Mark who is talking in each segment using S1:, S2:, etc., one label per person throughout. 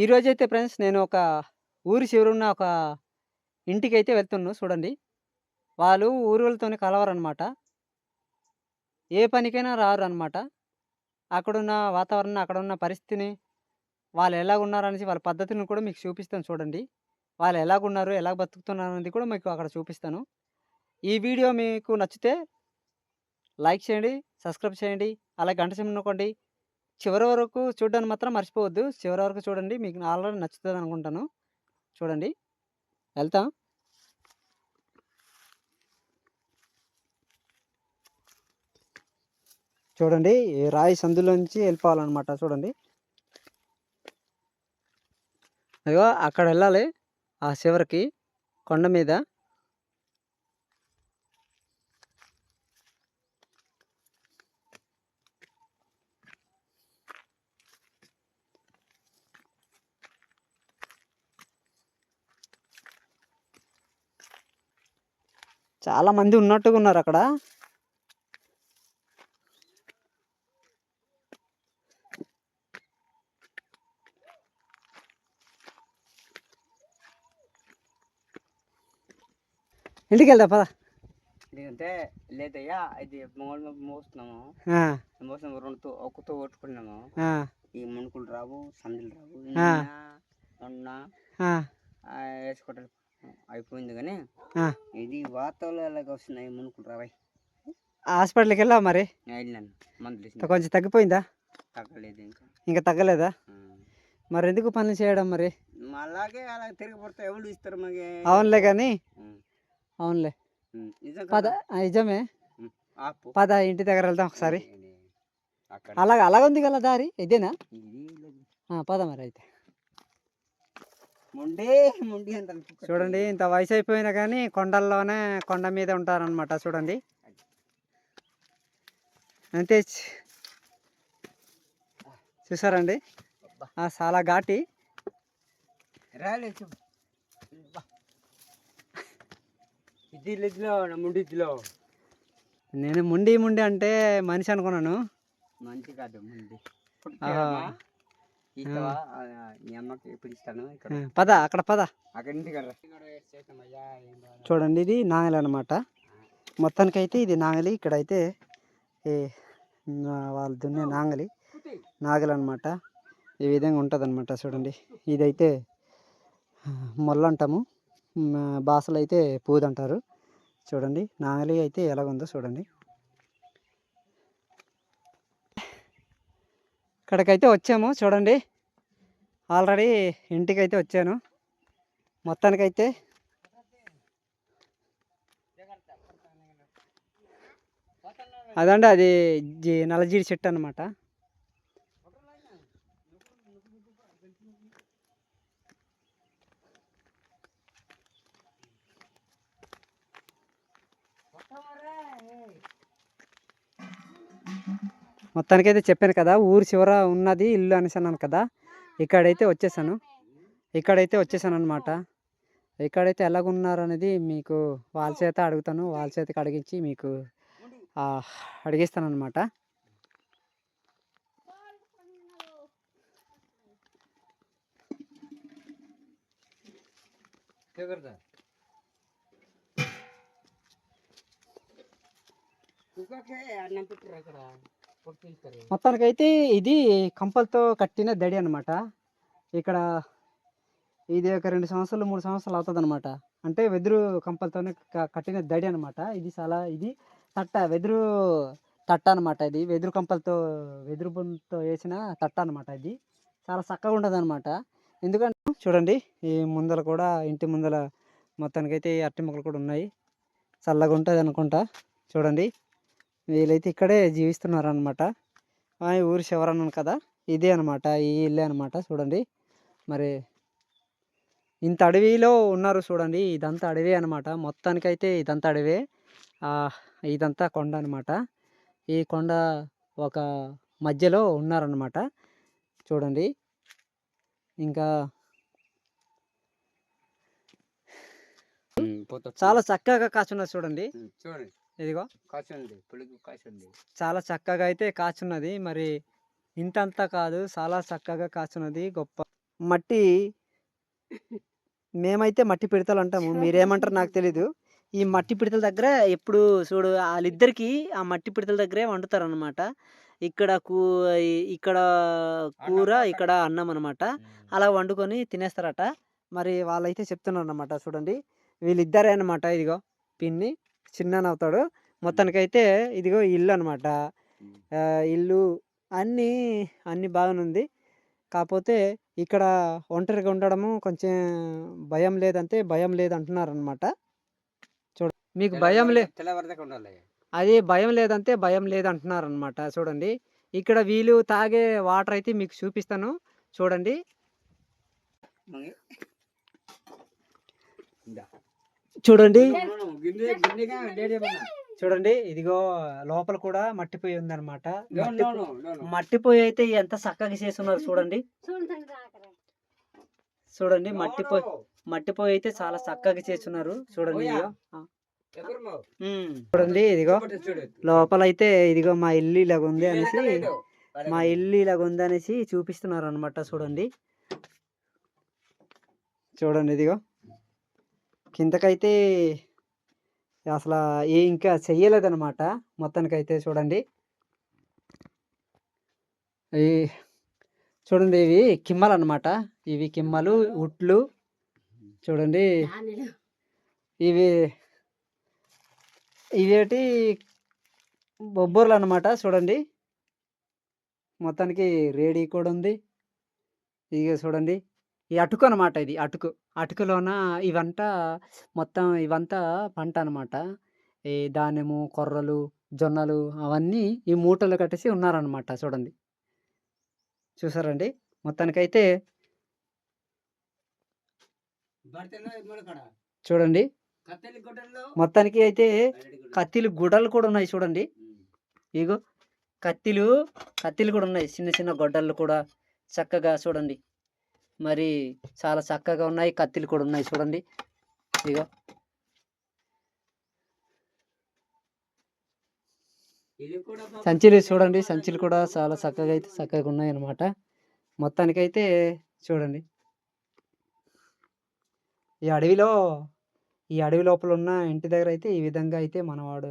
S1: ఈరోజైతే ఫ్రెండ్స్ నేను ఒక ఊరి చివరున్న ఒక ఇంటికి అయితే వెళ్తున్నాను చూడండి. వాళ్ళు ఊరోళ్ళతోని కలవరనమాట. ఏ పనికైనా రారు అనమాట అక్కడున్న వాతావరణం, అక్కడున్న పరిస్థితిని, వాళ్ళు ఎలాగున్నారనేసి వాళ్ళ పద్ధతిని కూడా మీకు చూపిస్తాను చూడండి. వాళ్ళు ఎలాగున్నారు, ఎలా బతుకుతున్నారనేది కూడా మీకు అక్కడ చూపిస్తాను. ఈ వీడియో మీకు నచ్చితే లైక్ చేయండి, సబ్స్క్రైబ్ చేయండి, అలాగే గంట సింబల్ నొక్కండి. చివరి వరకు చూడడానికి మాత్రం మర్చిపోవద్దు. చివరి వరకు చూడండి. మీకు ఆల్రెడీ నచ్చుతుంది అనుకుంటాను చూడండి. వెళ్తాం. చూడండి. రాయి సందులోంచి వెళ్ళిపోవాలనమాట చూడండి. అదిగో అక్కడెళ్ళాలి. ఆ చివరికి కొండ మీద. చాలా మంది ఉన్నట్టుగా ఉన్నారక్కడ. ఇంటికెళ్దాం పద.
S2: ఎందుకంటే లేదయ్యా ఇది మొగలు మోస్తున్నాము
S1: ఆ!
S2: మోసం రెండుతో ఒక్కతో కొట్టుకున్నాము! ఈ మునుకులు రావు సందులు రావు మొన్న
S1: ఆ!
S2: అయిపోయింది కానీ
S1: ఆ!
S2: ఇది వాతావరణం ఎలాగ వస్తున్నాయి మునుకులు రావాయి
S1: హాస్పిటల్‌కి వెళ్ళావా మరి?
S2: నేను వెళ్ళినాను మందులు
S1: కొంచెం తగ్గిపోయిందా?
S2: తగ్గలేదు ఇంకా
S1: ఇంకా తగ్గలేదా? మరి ఎందుకు పనులు చేయడం మరి?
S2: అలాగే అలా ఎవరు ఇస్తారు మాకు
S1: అవునులే.
S2: ఉం.
S1: అవునులే. పద. నిజమే. పద ఇంటి దగ్గర వెళ్దాం ఒకసారి.
S2: అక్కడ
S1: అలాగ అలాగుంది కదా దారి. ఇదేనా? పద మరి అయితే.
S2: మొండి మొండి అంత అనిపించట్లేదు.
S1: చూడండి ఇంత వయసు అయిపోయినా కానీ కొండల్లోనే కొండ మీద ఉంటారనమాట చూడండి. అంతే చూసారండి? చాలా ఘాటి. నేను ముండి ముండి అంటే మనిషి అనుకున్నాను.
S2: మంచి కాదు ముండి! ఇస్తావా మీ అమ్మకి ఎప్పుడు ఇస్తాను ఇక్కడ
S1: ఆ! పద అక్కడ పద.
S2: అక్కడ.
S1: చూడండి ఇది నాగలి అనమాట. మొత్తానికైతే ఇది నాగలి. ఇక్కడైతే ఈ వాళ్ళు దున్నే నాగలి. నాగలి అనమాట. ఈ విధంగా ఉంటదనమాట చూడండి. ఇదైతే మొల్ల అంటాము. భాషలో అయితే పూదంటారు. చూడండి నాగలి అయితే ఎలాగుందో చూడండి. ఇక్కడికైతే వచ్చాము చూడండి. ఆల్రెడీ ఇంటికైతే వచ్చాను. మొత్తానికైతే అదండి అది జి నల్లజీడి చెట్టు అనమాట. మొత్తానికైతే చెప్పాను కదా ఊరు చివర ఉన్నది ఇల్లు అనేసి అన్నాను కదా. ఇక్కడైతే వచ్చేసాను. ఇక్కడైతే వచ్చేసాను అనమాట. ఇక్కడైతే ఎలాగున్నారనేది మీకు వాళ్ళ చేత అడుగుతాను. వాళ్ళ చేతకి అడిగించి మీకు అడిగిస్తాను
S2: అనమాట కుక్కకే అన్నం పెట్టారు అక్కడ
S1: మొత్తానికైతే ఇది కంపలతో కట్టిన దడి అనమాట. ఇక్కడ ఇది ఒక రెండు సంవత్సరాలు, మూడు సంవత్సరాలు అవుతదనమాట. అంటే వెదురు కంపలతోనే క కట్టిన దడి అనమాట. ఇది చాలా ఇది తట్ట వెదురు తట్ట అనమాట ఇది. వెదురు కంపలతో వెదురు బొమ్మతో వేసిన తట్ట అనమాట ఇది. చాలా చక్కగా ఉంటదనమాట. ఎందుకంటే చూడండి ఈ ముందల కూడా ఇంటి ముందల మొత్తానికైతే ఈ అరటి మొక్కలు కూడా ఉన్నాయి. చల్లగా ఉంటదనుకుంటా. చూడండి. వీళ్ళైతే ఇక్కడే జీవిస్తున్నారనమాట. ఈ ఊరు చివర అన్నాను కదా! ఇదే అనమాట. ఈ ఇల్లే అనమాట చూడండి. మరి ఇంత అడవిలో ఉన్నారు చూడండి. ఇదంతా అడవే అనమాట. మొత్తానికైతే ఇదంతా అడవే. ఇదంతా కొండ అనమాట. ఈ కొండ ఒక మధ్యలో ఉన్నారనమాట. చూడండి. ఇంకా చాలా చక్కగా కాచున్నది చూడండి.
S2: చూడండి
S1: ఇదిగో.
S2: కాసుంది పులుగు కాసుంది.
S1: చాలా చక్కగా అయితే కాచున్నది. మరి ఇంతంతా కాదు చాలా చక్కగా కాచున్నది. గొప్ప మట్టి మేమైతే మట్టి పిడతలు అంటాము. మీరేమంటారు నాకు తెలీదు. ఈ మట్టి పిడతల దగ్గర ఎప్పుడు చూడు వాళ్ళిద్దరికి ఆ మట్టి పిడతల దగ్గరే వండుతారు అనమాట ఇక్కడ కూ ఇక్కడ కూర ఇక్కడ అన్నం అనమాట అలా వండుకొని తినేస్తారట. మరి వాళ్ళైతే చెప్తున్నారు అనమాట చూడండి. వీళ్ళిద్దరే అనమాట ఇదిగో పిన్ని. చిన్న అవుతాడు మొత్తానికైతే ఇదిగో ఇల్లు అనమాట ఇల్లు అన్నీ అన్ని బాగానుంది. కాకపోతే ఇక్కడ ఒంటరిగా ఉండడము కొంచెం భయం లేదంటే భయం లేదు అంటున్నారు అనమాట చూడ మీకు భయం లే
S2: తెల్లవారిదాకా ఉండాలి?
S1: అది భయం లేదంటే భయం లేదు అంటున్నారు అనమాట చూడండి. ఇక్కడ వీళ్ళు తాగే వాటర్ అయితే మీకు చూపిస్తాను. చూడండి. చూడండి. చూడండి ఇదిగో లోపల కూడా మట్టిపోయి ఉందన్నమాట. మట్టిపోయి అయితే ఎంత చక్కగా చేస్తున్నారు చూడండి చూడండి మట్టిపోయి. మట్టిపోయి అయితే చాలా చక్కగా చేస్తున్నారు చూడండి. చూడండి ఇదిగో. లోపల అయితే ఇదిగో మా ఇల్లు ఇలాగ ఉంది అనేసి. మా ఇల్లు ఇలాగ ఉంది అనేసి చూపిస్తున్నారు అనమాట చూడండి చూడండి ఇదిగో కిందకైతే అసలు ఏ ఇంకా చెయ్యలేదన్నమాట మొత్తానికైతే చూడండి. ఈ చూడండి ఇవి కిమ్మలు అన్నమాట ఇవి కిమ్మలు ఉట్లు చూడండి. ఇవి ఇవేటి బొబ్బర్లు అన్నమాట చూడండి. మొత్తానికి రేడీ కూడా ఉంది. ఇక చూడండి. ఈ అటుకు అనమాట ఇది అటుకు. అటుకులోన ఇవంతా మొత్తం ఇవంతా పంట అనమాట ఈ ధాన్యము కొర్రలు జొన్నలు అవన్నీ ఈ మూటలు కట్టేసి ఉన్నారనమాట చూడండి చూసారండి మొత్తానికైతే. చూడండి. మొత్తానికి అయితే. కత్తిలు గుడ్డలు కూడా ఉన్నాయి చూడండి. ఇగో కత్తిలు కత్తిలు కూడా ఉన్నాయి చిన్న చిన్న గొడ్డళ్ళు కూడా చక్కగా చూడండి మరి చాలా చక్కగా ఉన్నాయి కత్తిలు కూడా ఉన్నాయి చూడండి.
S2: ఇదిగో.
S1: సంచులు చూడండి సంచులు కూడా చాలా చక్కగా అయితే చక్కగా ఉన్నాయి అన్నమాట మొత్తానికైతే చూడండి. ఈ అడవిలో ఈ అడవి లోపల ఉన్న ఇంటి దగ్గర అయితే ఈ విధంగా అయితే మనవాడు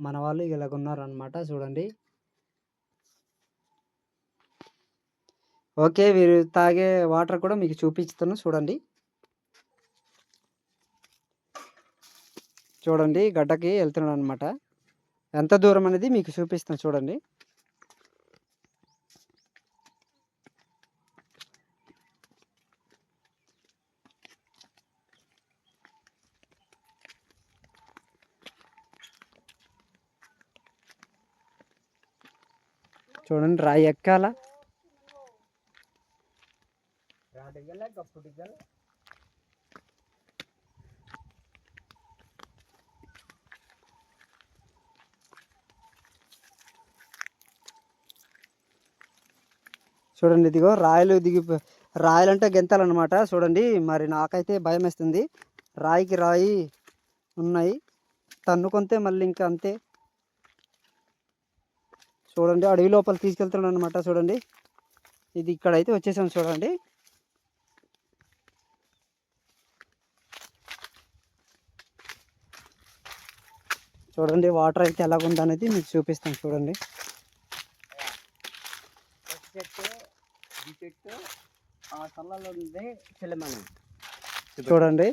S1: మన వాళ్ళు ఇలాగ ఉన్నారనమాట చూడండి. ఓకే వీరు తాగే వాటర్ కూడా మీకు చూపిస్తున్నాను చూడండి. చూడండి గడ్డకి వెళ్తున్నాడు అనమాట ఎంత దూరం అనేది మీకు చూపిస్తాను చూడండి. చూడండి రాయి ఎక్కాలా?
S2: రాడిగల గప్పుడిగల.
S1: చూడండి ఇదిగో రాయలు దిగి రాయలు అంటే గెంతాలు అనమాట చూడండి మరి నాకైతే భయం వేస్తుంది రాయికి రాయి ఉన్నాయి. తన్నుకొంతే మళ్ళీ ఇంకా అంతే. చూడండి అడవి లోపల తీసుకెళ్తున్నాను అనమాట చూడండి ఇది ఇక్కడైతే వచ్చేసాం చూడండి. చూడండి వాటర్ అయితే ఎలాగుందనేది మీకు చూపిస్తాను చూడండి. చూడండి.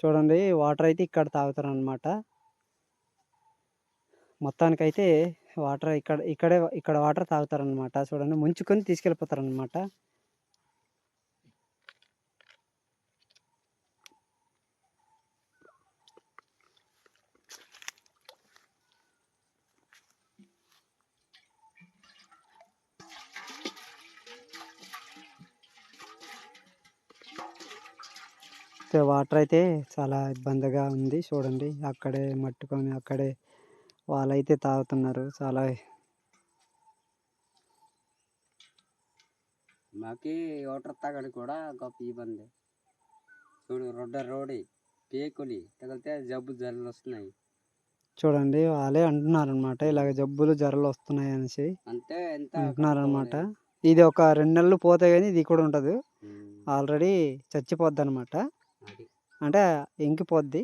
S1: చూడండి వాటర్ అయితే ఇక్కడ తాగుతారు అనమాట మొత్తానికైతే వాటర్ ఇక్కడ ఇక్కడే ఇక్కడ వాటర్ తాగుతారనమాట చూడండి ముంచుకొని తీసుకెళ్ళిపోతారనమాట వాటర్ అయితే చాలా ఇబ్బందిగా ఉంది. చూడండి అక్కడే మట్టుకొని అక్కడే వాళ్ళైతే తాగుతున్నారు. చాలా
S2: మాకి వాటర్ తాగడానికి కూడా గొప్ప ఇబ్బంది. చూడు రొడ్డ రోడి పేకులి తగిలితే జబ్బు జల్లు వస్తున్నాయి.
S1: చూడండి వాళ్ళే అంటున్నారు అనమాట ఇలాగ జబ్బులు జ్వరాలు వస్తున్నాయి అనేసి
S2: అంటే ఎంత
S1: అంటున్నారు అనమాట ఇది ఒక రెండు నెలలు పోతే కానీ ఇది కూడా
S2: ఉమ్,
S1: ఆల్రెడీ చచ్చిపోద్ది అనమాట అంటే ఇంకిపోద్ది.